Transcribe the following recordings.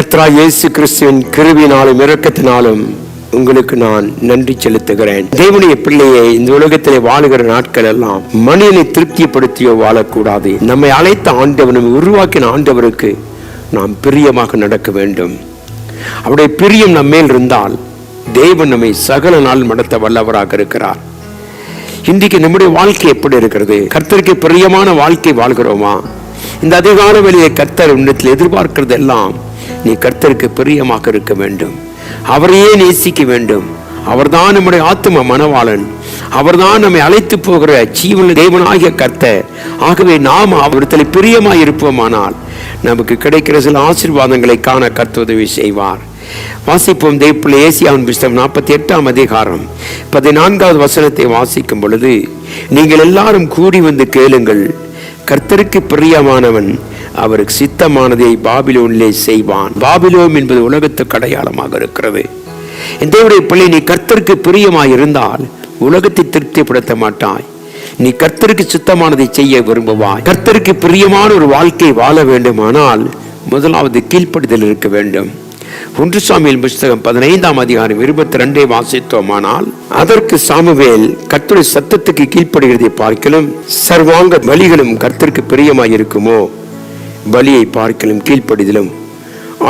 கத்ரா இயேசு கிறிஸ்துவின் கிருவினாலும் இரக்கத்தினாலும் உங்களுக்கு நான் நன்றி செலுத்துகிறேன். தேவனுடைய பிள்ளையை இந்த உலகத்திலே வாழுகிற நாட்கள் எல்லாம் மனிதனை திருப்திப்படுத்தியோ வாழக்கூடாது. நம்மை அழைத்த ஆண்டவர் நம்மை உருவாக்கின ஆண்டவருக்கு நாம் பிரியமாக நடக்க வேண்டும். அவருடைய பிரியம் நம்மேல் இருந்தால் தேவன் நம்மை சகல நாள் நடத்த வல்லவராக இருக்கிறார். இன்றைக்கு நம்முடைய வாழ்க்கை எப்படி இருக்கிறது? கர்த்தருக்கு பிரியமான வாழ்க்கை வாழ்கிறோமா? இந்த அதிகார வேலையை கர்த்தர் உன்னிடத்தில் எதிர்பார்க்கிறது எல்லாம் நீ கர்த்தருக்கு பிரியமாக இருக்க வேண்டும். அவரையே நேசிக்க வேண்டும். அவர்தான் நம்முடைய ஆத்தும மனவாளன். அவர்தான் நம்மை அழைத்து போகிற ஜீவன தேவனாகிய கர்த்த ஆகவே நாம் அவரிடத்தில் பிரியமாய் இருப்போமானால் நமக்கு கிடைக்கிற சில ஆசீர்வாதங்களை காண கர்த்த உதவி செய்வார். வாசிப்போம் தேவப்பிள்ளை ஏசியாவின் புஸ்தகம் நாற்பத்தி எட்டாம் அதிகாரம் பதினான்காவது வசனத்தை வாசிக்கும் பொழுது நீங்கள் எல்லாரும் கூடி வந்து கேளுங்கள். கர்த்தருக்கு பிரியமானவன் அவருக்கு சித்தமானதை பாபிலோனிலே செய்வான். பாபிலோம் என்பது உலகத்துக்கு அடையாளமாக இருக்கிறது. என் பிள்ளை நீ கர்த்தருக்கு பிரியமாய் இருந்தால் உலகத்தை திருப்திப்படுத்த மாட்டாய். நீ கர்த்தருக்கு சித்தமானதை செய்ய விரும்புவாய். கர்த்தருக்கு பிரியமான ஒரு வாழ்க்கை வாழ வேண்டுமானால் முதலாவது கீழ்ப்படுதல் இருக்க வேண்டும். ஒன்று சாமியில் புஸ்தகம் பதினைந்தாம் அதிகாரம் இருபத்தி ரெண்டை வாசித்தோமானால் அதற்கு சாமுவேல் கர்த்தருடைய சத்தத்துக்கு கீழ்ப்படுகிறதை பார்க்கலும் சர்வாங்க பலிகளும் கர்த்தருக்கு பிரியமாய் இருக்குமோ பலியை பார்க்கலும் கீழ்ப்படிதலும்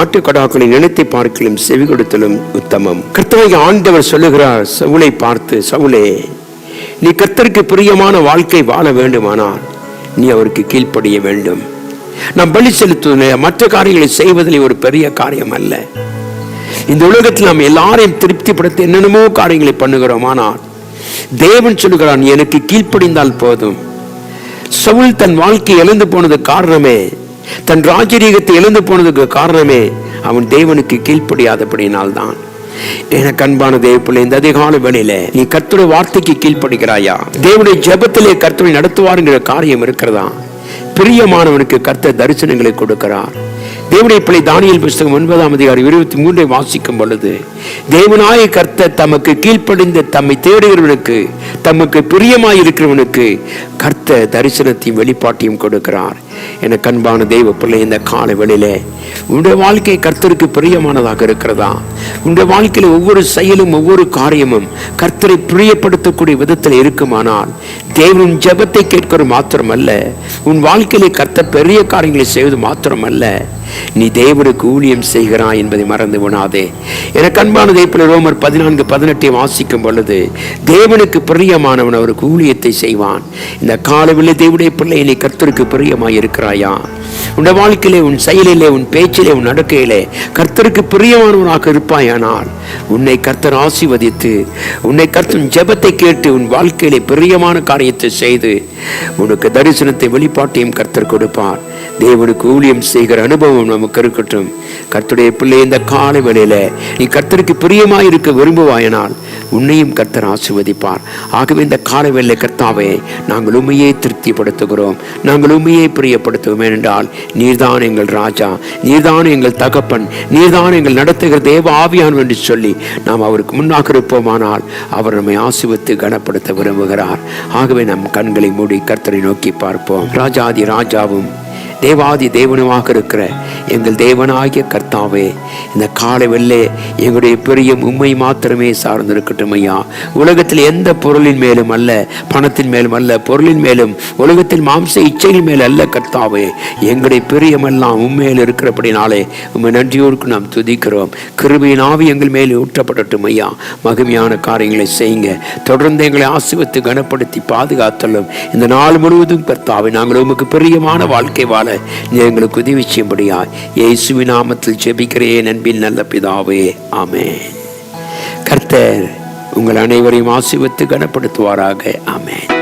ஆட்டுக்கடாக்களை நினைத்து பார்க்கலும் செவி கொடுத்தலும் உத்தமம். கர்த்தரை ஆண்டவர் சொல்லுகிறார் சவுளை பார்த்து சவுளே நீ கர்த்தருக்கு பிரியமான வாழ்க்கை வாழ வேண்டுமானால் நீ அவருக்கு கீழ்ப்படிய வேண்டும். நாம் பலி செலுத்துவதில் மற்ற காரியங்களை செய்வதில் ஒரு பெரிய காரியம் அல்ல. இந்த உலகத்தில் நாம் எல்லாரையும் திருப்திப்படுத்த என்னென்னமோ காரியங்களை பண்ணுகிறோம் ஆனால் தேவன் சொல்லுகிறான் எனக்கு கீழ்ப்படிந்தால் போதும். சவுல் தன் வாழ்க்கை இழந்து போனது காரணமே தன் ராஜரீகத்தை இழந்து போனதுக்கு காரணமே அவன் தேவனுக்கு கீழ்ப்படியாதபடினால் தான் எனக்கு அன்பான தேவப்பிள்ளை இந்த அதிகால வேளையில நீ கர்த்தருடைய வார்த்தைக்கு கீழ்ப்படுகிறாயா? தேவனுடைய ஜெபத்திலே கர்த்தரை என்ற காரியம் இருக்கிறதா? பிரியமானவனுக்கு கர்த்த தரிசனங்களை கொடுக்கிறார். தேவனுடைய பிள்ளை தானியல் புஸ்தகம் ஒன்பதாம் அதிகாரம் இருபத்தி மூன்றை வாசிக்கும் பொழுது தேவனாய கர்த்தர் தமக்கு கீழ்ப்படிந்த தம்மை தேடுகிறவனுக்கு தமக்கு பிரியமாய் இருக்கிறவனுக்கு கர்த்தர் தரிசனத்தையும் வெளிப்பாட்டையும் கொடுக்கிறார். எனக்கு அன்பான தெய்வ பிள்ளை இந்த கால வெளியில உன்னுடைய வாழ்க்கை கர்த்தருக்கு பிரியமானதாக இருக்கிறதா? உன்னுடைய வாழ்க்கையில் ஒவ்வொரு செயலும் ஒவ்வொரு காரியமும் கர்த்தரை பிரியப்படுத்தக்கூடிய விதத்தில் இருக்குமானால் தேவன் ஜெபத்தை கேட்கிறது மாத்திரமல்ல உன் வாழ்க்கையிலே கர்த்தர் பெரிய காரியங்களை செய்வது மாத்திரமல்ல. நீ தேவனுக்கு ஊழியம் செய்கிறாய் என்பதை மறந்து விடாதே எனக்கு அன்பான தேப்பில் ரோமர் பதினான்கு பதினெட்டையும் வாசிக்கும் பொழுது தேவனுக்கு பிரியமானவன் அவருக்கு ஊழியத்தை செய்வான். இந்த காலவில் தேவடைய பிள்ளை நீ கர்த்தருக்கு பிரியமாய் இருக்கிறாயா? உன் வாழ்க்கையிலே உன் செயலிலே உன் பேச்சிலே உன் நடக்கையிலே கர்த்தருக்கு பிரியமானவனாக இருப்பாயானால் உன்னை கர்த்தர் ஆசிர்வதித்து உன்னை கர்த்தன் ஜெபத்தை கேட்டு உன் வாழ்க்கையிலே பிரியமான காரியத்தை செய்து உனக்கு தரிசனத்தை வெளிப்பாட்டையும் கர்த்தர் கொடுப்பார். தேவனுக்கு ஊழியம் செய்கிற அனுபவம் நமக்கு இருக்கட்டும். கர்த்தருடைய பிள்ளை இந்த காலை வேளையில நீ கர்த்தருக்கு பிரியமாய் இருக்க விரும்புவாயனால் உன்னையும் கர்த்தர் ஆசிர்வதிப்பார். ஆகவே இந்த காலை வேலை கர்த்தாவே நாங்கள் உண்மையை திருப்திப்படுத்துகிறோம். நாங்கள் உண்மையை பிரியப்படுத்துவோம். ஏனென்றால் நீர்தான் எங்கள் ராஜா நீர்தான் எங்கள் தகப்பன் நீர்தான் எங்கள் நடத்துகிற தேவ ஆவியான் என்று சொல்லி நாம் அவருக்கு முன்னாக இருப்போமானால் அவர் நம்மை ஆசிர்வத்து கனப்படுத்த விரும்புகிறார். ஆகவே நம் கண்களை மூடி கர்த்தரை நோக்கி பார்ப்போம். ராஜாதி ராஜாவும் தேவாதி தேவனுமாக இருக்கிற எங்கள் தேவனாகிய கர்த்தாவே இந்த காலை வெள்ளே எங்களுடைய பெரிய உண்மை மாத்திரமே சார்ந்திருக்கட்டும் ஐயா. உலகத்தில் எந்த பொருளின் மேலும் அல்ல பணத்தின் மேலும் அல்ல பொருளின் மேலும் உலகத்தில் மாம்ச இச்சையின் மேல் அல்ல கர்த்தாவே. எங்களுடைய பிரியமெல்லாம் உண்மையில் இருக்கிறபடினாலே உண்மை நன்றியோருக்கு நாம் துதிக்கிறோம். கிருபியின் ஆவி எங்கள் மேலே ஊற்றப்படட்டும் ஐயா. மகிமையான காரியங்களை செய்யுங்க. தொடர்ந்து எங்களை ஆசிவத்து கனப்படுத்தி பாதுகாத்தலும். இந்த நாள் முழுவதும் கர்த்தாவே நாங்கள் உமக்கு பிரியமான வாழ்க்கை வாழ நீ எங்களுக்கு உதவி செய்யும்படியா இயேசுவி நாமத்தில் ஜெபிக்கிறேன் அன்பின் நல்ல பிதாவே. ஆமே கர்த்தர் உங்கள் அனைவரையும் ஆசிர்வத்து கனப்படுத்துவாராக. ஆமேன்.